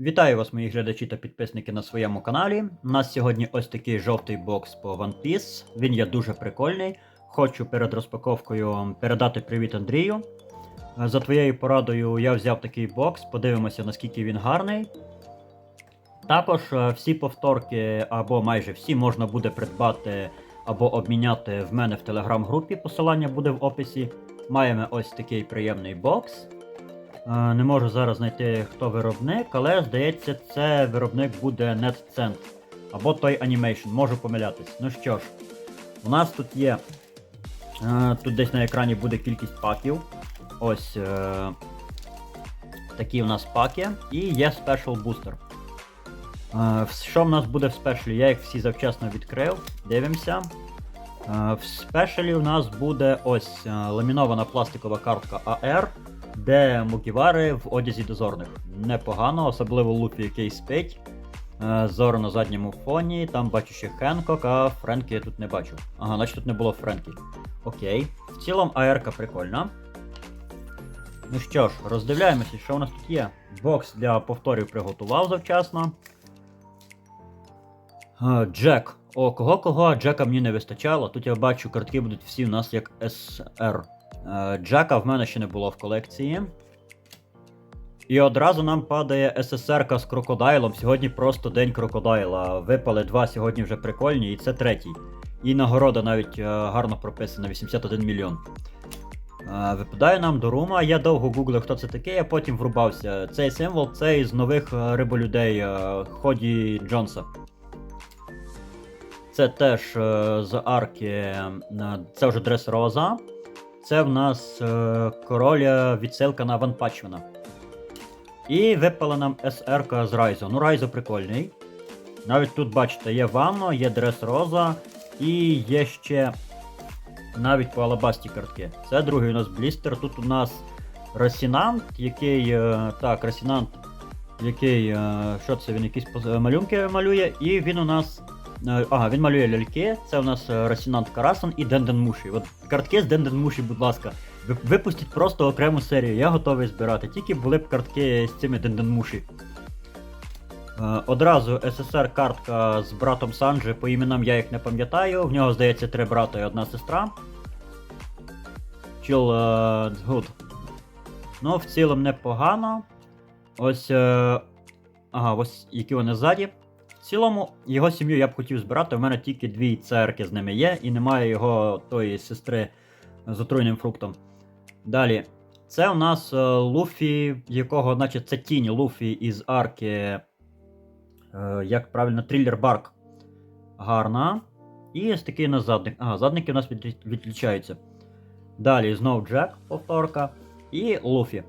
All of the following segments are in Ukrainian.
Вітаю вас, мої глядачі та підписники на своєму каналі. У нас сьогодні ось такий жовтий бокс по One Piece. Він є дуже прикольний. Хочу перед розпаковкою передати привіт Андрію. За твоєю порадою я взяв такий бокс, подивимося, наскільки він гарний. Також е, всі повторки, або майже всі, можна буде придбати або обміняти в мене в телеграм-групі. Посилання буде в описі. Маємо ось такий приємний бокс. Не можу зараз знайти, хто виробник, але здається, це виробник буде NetCent. Або той Animation, можу помилятись. Ну що ж, у нас тут є. Тут десь на екрані буде кількість паків. Ось е, такі у нас паки. І є Special Booster. Що в нас буде в спешлі? Я їх всі завчасно відкрив. Дивимося. В спешалі у нас буде ось е, ламінована пластикова картка AR, де мугівари в одязі дозорних. Непогано, особливо Лупі, який спить. Е, Зоро на задньому фоні, там бачу ще Хенкок, а Френкі я тут не бачу. Ага, значить тут не було Френкі. Окей. В цілому АР прикольна. Ну що ж, роздивляємося, що у нас тут є. Бокс для повторів приготував завчасно. Джек. О, кого кого, а Джека мені не вистачало. Тут я бачу, картки будуть всі у нас як SR. Е, Джека в мене ще не було в колекції. І одразу нам падає ССР з крокодайлом. Сьогодні просто день крокодайла. Випали два сьогодні вже прикольні, і це третій. І нагорода навіть е, гарно прописана 81 мільйон. Е, Випадає нам до рума. Я довго гуглив, хто це такий, а потім врубався. Цей символ це із нових риболюдей Ході Джонса. Це теж з арки. Це вже Дрес Роза. Це в нас е, король відсилка на Ван Пачмена. І випала нам СР з Райзо. Ну, Райзо прикольний. Навіть тут, бачите, є Ванно, є Дрес Роза і є ще навіть по Алабасті картки. Це другий у нас блістер. Тут у нас Росінант, який. е, Так, Росінант, який. е, Що це? Він якісь малюнки малює, і він у нас. Е, Ага, він малює ляльки. Це у нас е, Росінант Карасан і Денден Муші. От картки з Денден Муші, будь ласка. Випустіть просто окрему серію, я готовий збирати. Тільки були б картки з цими Денден Муші. Е, Одразу СССР картка з братом Санджи, по іменам я їх не пам'ятаю. В нього, здається, три брата і одна сестра. Е, good. Ну, в цілому непогано. Ось. Ага, ось які вони ззаді. Цілому, його сім'ю я б хотів збирати. В мене тільки дві церкви з ними є, і немає його тої сестри з отруйним фруктом. Далі. Це у нас е, Луфі, якого, значить, це тінь Луфі із арки. Е, як правильно, трилер Барк. Гарна. І ось такий у нас задник. Ага, задники у нас від- відлічаються. Далі знову Джек, повторка. І Луфі.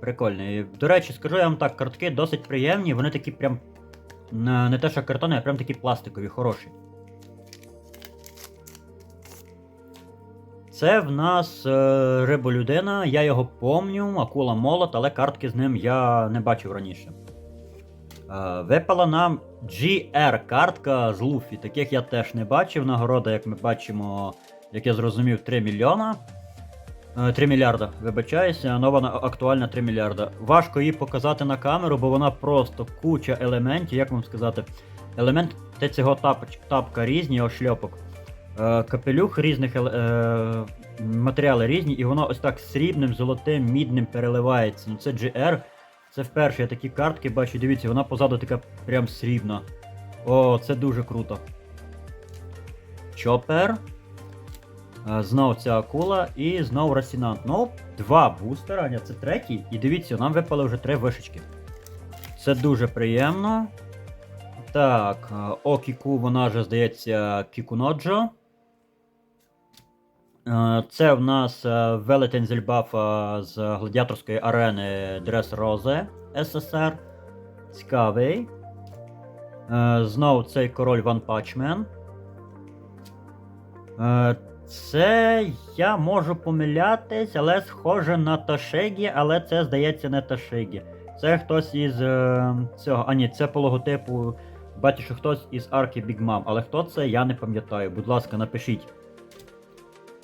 Прикольний. До речі, скажу я вам так, картки досить приємні, вони такі прям. Не те, що картони, а прям такі пластикові, хороші. Це в нас е, риболюдина, я його помню, акула молот, але картки з ним я не бачив раніше. Е, випала нам GR картка з Луфі. Таких я теж не бачив. Нагорода, як ми бачимо, як я зрозумів, 3 мільйона. Е, 3 мільярда, вибачаюся, нова на- актуальна 3 мільярда. Важко її показати на камеру, бо вона просто куча елементів, як вам сказати. Елементи цього тапоч, тапка різні, ошльопок. Е, Капелюх різних е, матеріали різні, і воно ось так срібним, золотим, мідним переливається. Ну це GR. Це вперше я такі картки бачу, дивіться, вона позаду така прям срібна. О, це дуже круто. Чопер. Е, Знов ця акула і знов Росінант. Ну, два бустера, ні, це третій. І дивіться, нам випали вже три вишечки. Це дуже приємно. Так, е, Окіку, вона же, здається, Кікуноджо. Е, Це в нас велетень Зельбафа з гладіаторської арени Дрес Розе СССР. Цікавий. Знову цей король Ван Пачмен. Це я можу помилятись, але схоже на Ташегі, але це здається не Ташегі. Це хтось із е, цього. А ні, це по логотипу. Бачу, що хтось із арки Big Mom, але хто це, я не пам'ятаю. Будь ласка, напишіть.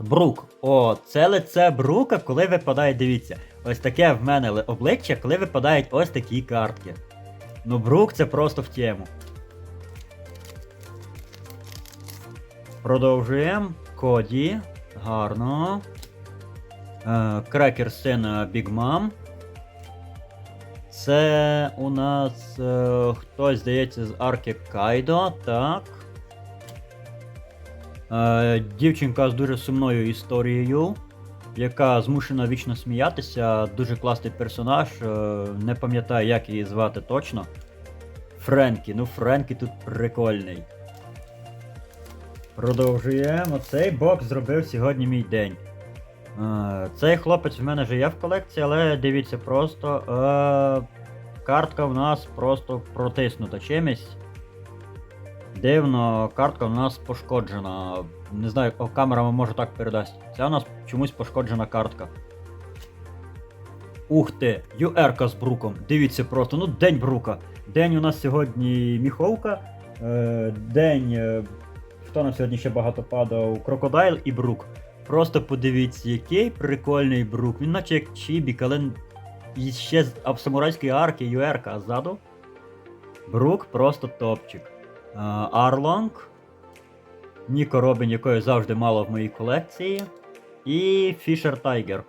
Брук. О, це лице Брука, коли випадає, дивіться. Ось таке в мене обличчя, коли випадають ось такі картки. Ну, Брук це просто в тему. Продовжуємо. Коді. Гарно. Е, Крекер син Біг Мам. Це у нас е, хтось, здається, з арки Кайдо, так. Е, дівчинка з дуже сумною історією, яка змушена вічно сміятися. Дуже класний персонаж. Е, не пам'ятаю, як її звати точно. Френкі. Ну, Френкі тут прикольний. Продовжуємо. Цей бокс зробив сьогодні мій день. Е, Цей хлопець в мене вже є в колекції, але дивіться просто. Е, картка в нас просто протиснута чимось. Дивно, картка в нас пошкоджена. Не знаю, камера може так передасть. Це у нас чомусь пошкоджена картка. Ух ти! ЮР з бруком. Дивіться просто, ну день брука. День у нас сьогодні міховка. Е, день. Хто нам сьогодні ще багато падав? Крокодайл і брук. Просто подивіться, який прикольний брук. Він наче як чібік, але ще з самурайської арки ЮРК, ззаду. Брук просто топчик. Арлонг. Ніко Робін, якої завжди мало в моїй колекції. І Фішер Тайгер.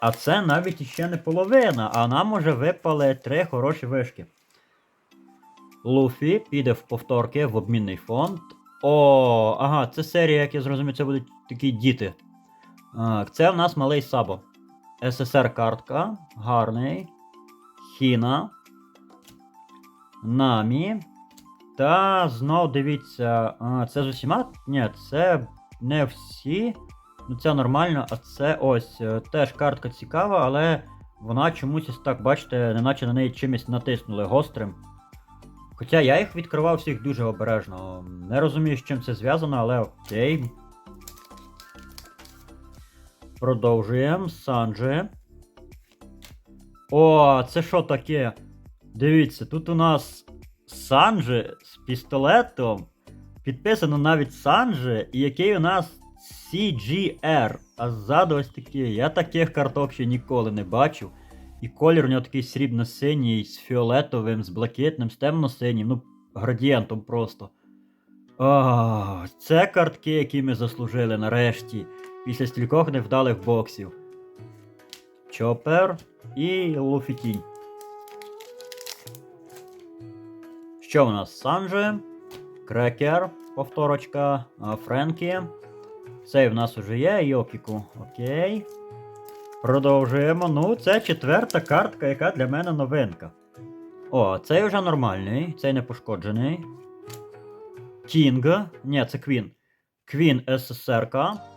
А це навіть іще не половина, а нам уже випали три хороші вишки. Луфі піде в повторки в обмінний фонд. О, ага, це серія, як я зрозумів, це будуть такі діти. Це в нас малий Сабо. СССР картка. Гарний. Хіна. Намі. Та знов дивіться. А, це з усіма? Ні, це не всі. Ну це нормально, а це ось. е, Теж картка цікава, але вона чомусь так, бачите, неначе на неї чимось натиснули гострим. Хоча я їх відкривав всіх дуже обережно. Не розумію, з чим це зв'язано, але окей. Продовжуємо. Санджи. О, це що таке? Дивіться, тут у нас Санджи з пістолетом. Підписано навіть Санджи, і який у нас CGR. А ззаду ось такі. Я таких карток ще ніколи не бачив. І колір у нього такий срібно-синій, з фіолетовим, з блакитним, з темно-синім, ну, градієнтом просто. О, це картки, які ми заслужили нарешті. Після стількох невдалих боксів. Чопер і Луфі Тінь. Що у нас? Санджи, Крекер, повторочка, Френкі. Цей в нас уже є, Йокіку. Окей. Продовжуємо. Ну, це четверта картка, яка для мене новинка. О, цей вже нормальний, цей не пошкоджений. Кінг. Ні, це Квін. Квін СССР.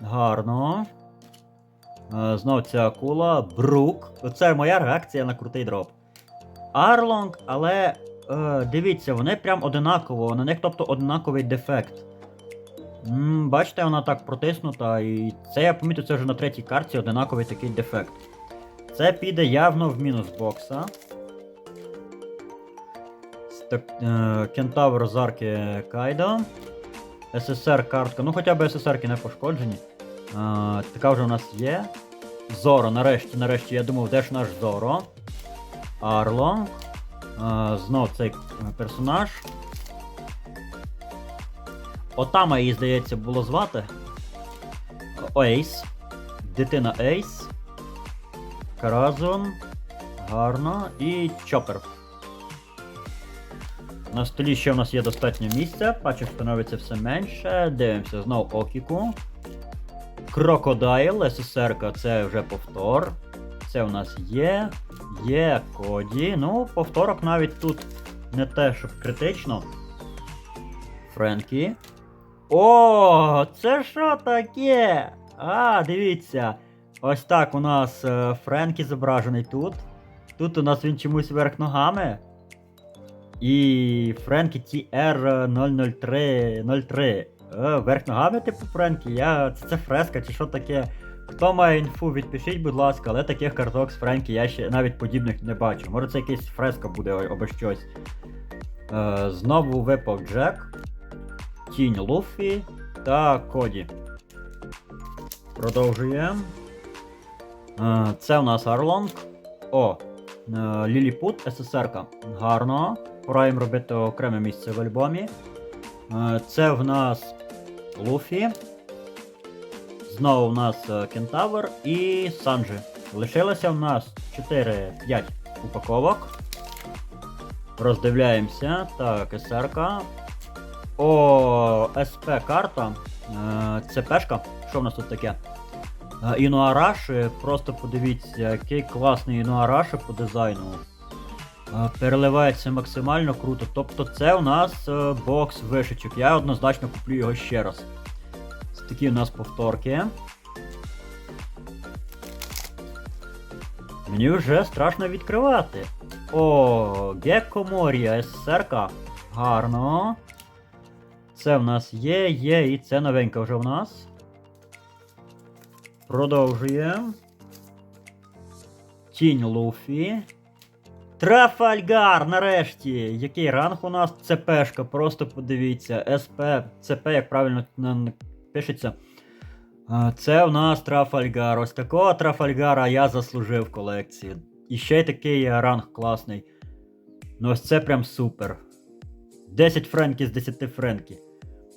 Гарно. Е, Знов ця акула. Брук. Оце моя реакція на крутий дроп. Арлонг, але е, дивіться, вони прям одинаково. На них, тобто, однаковий дефект. Бачите, вона так протиснута, і це я помітив, це вже на третій карті одинаковий такий дефект. Це піде явно в мінус бокса. Е, Кентавр з арки Кайдо. СССР картка. Ну хоча б СССРки не пошкоджені. Е, така вже у нас є. Зоро, нарешті, нарешті, я думав, де ж наш Зоро. Арло. Е, знов цей персонаж. Отама її, здається, було звати. Ейс. Дитина Ейс. Каразон. Гарно. І Чопер. На столі ще в нас є достатньо місця, пачок становиться все менше. Дивимося, знов Окіку. Крокодайл, СССР, це вже повтор. Це у нас є. Є Коді. Ну, повторок навіть тут не те, щоб критично. Френкі. О, це що таке? А, дивіться. Ось так у нас е, Френкі зображений тут. Тут у нас він чомусь вверх ногами. І Френкі TR00303. Е, вверх ногами, типу Френкі. Я... Це фреска чи що таке? Хто має інфу, відпишіть, будь ласка, але таких карток з Френкі я ще навіть подібних не бачу. Може це якась фреска буде або щось. Е, знову випав Джек. Тінь Луфі та Коді. Продовжуємо. Е, Це у нас Арлонг. О, Ліліпут СССР. Гарно. Пора робити окреме місце в альбомі. Е, Це в нас Луфі. Знову в нас е, Кентавр і Санджі. Лишилося в нас 4-5 упаковок. Роздивляємося. Так, СРК. О, СП карта. Е, Це. Що в нас тут таке? Е, Інуараші, просто подивіться, який класний інуараші по дизайну. Е, Переливається максимально круто. Тобто це у нас бокс вишичок. Я однозначно куплю його ще раз. Ось Такі у нас повторки. Мені вже страшно відкривати. О, Гекко Морія Гарно. Це в нас є, є, і це новенька вже в нас. Продовжуємо. Тінь Луфі. Трафальгар, нарешті! Який ранг у нас? ЦПшка, просто подивіться. СП, ЦП, як правильно пишеться. Це у нас Трафальгар. Ось такого Трафальгара я заслужив в колекції. І ще й такий ранг класний. Ну ось це прям супер. 10 френкі з 10 френкі.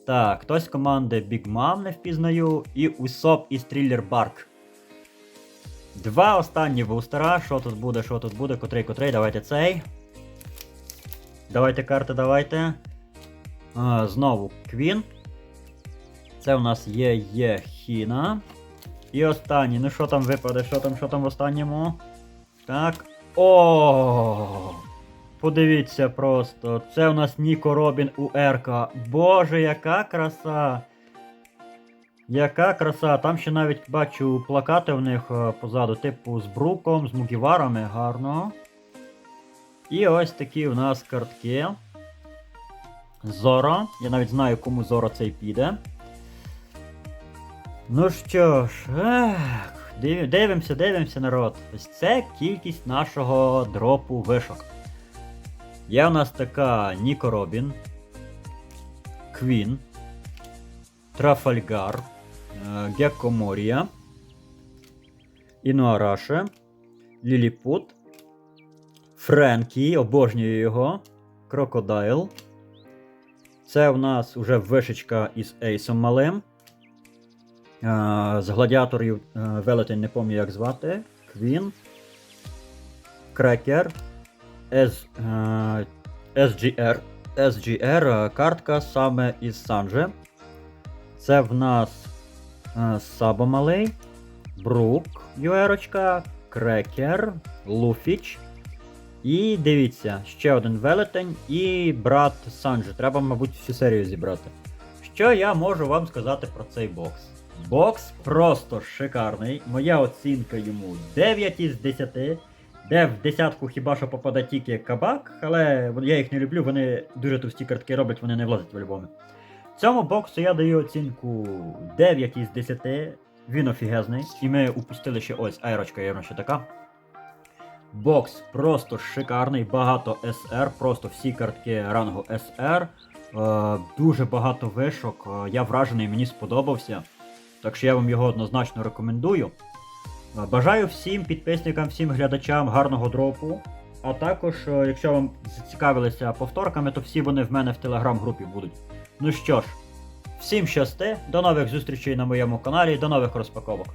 Так, хтось з команди Big Mom не впізнаю, і Усоп і Стріллер Барк. Два останні бустера. Що тут буде, що тут буде, котрий, котрий, давайте цей. Давайте карти, давайте. А, знову Квін. Це у нас є є Хіна. І останній. Ну що там випаде? Що там, що там в останньому? Так. О! Подивіться просто. Це у нас Ніко Робін у Ерка. Боже, яка краса! Яка краса! Там ще навіть бачу плакати в них е, позаду, типу з Бруком, з Мугіварами, гарно. І ось такі у нас картки. Зора. Я навіть знаю, кому Зора цей піде. Ну що ж, ех, дивимося, дивимося, народ. Ось це кількість нашого дропу вишок. Є у нас така Ніко Робін, Квін, Трафальгар, е, Гекко Морія, Інуараше, Ліліпут, Френкі, обожнюю його, Крокодайл. Це у нас уже вишечка із Ейсом малим. Е, З гладіаторів е, велетень не пам'ятаю, як звати. Квін. Крекер. S, е, SGR. SGR е, картка саме із Санже. Це в нас е, Саба малий, Брук, Юерочка, Крекер, Луфіч. І дивіться, ще один велетень і брат Санджи. Треба, мабуть, всю серію зібрати. Що я можу вам сказати про цей бокс? Бокс просто шикарний. Моя оцінка йому 9 із 10. Де в десятку хіба що попаде тільки кабак, але я їх не люблю, вони дуже товсті картки роблять, вони не влазять в альбоми. Цьому боксу я даю оцінку 9 із 10. Він офігезний. І ми упустили ще ось айрочка, вона ще така. Бокс просто шикарний, багато SR, просто всі картки рангу SR. Е, дуже багато вишок. е, Я вражений, мені сподобався. Так що я вам його однозначно рекомендую. Бажаю всім підписникам, всім глядачам гарного дропу. А також, е, якщо вам зацікавилися повторками, то всі вони в мене в телеграм-групі будуть. Ну що ж, всім щасти, до нових зустрічей на моєму каналі, до нових розпаковок.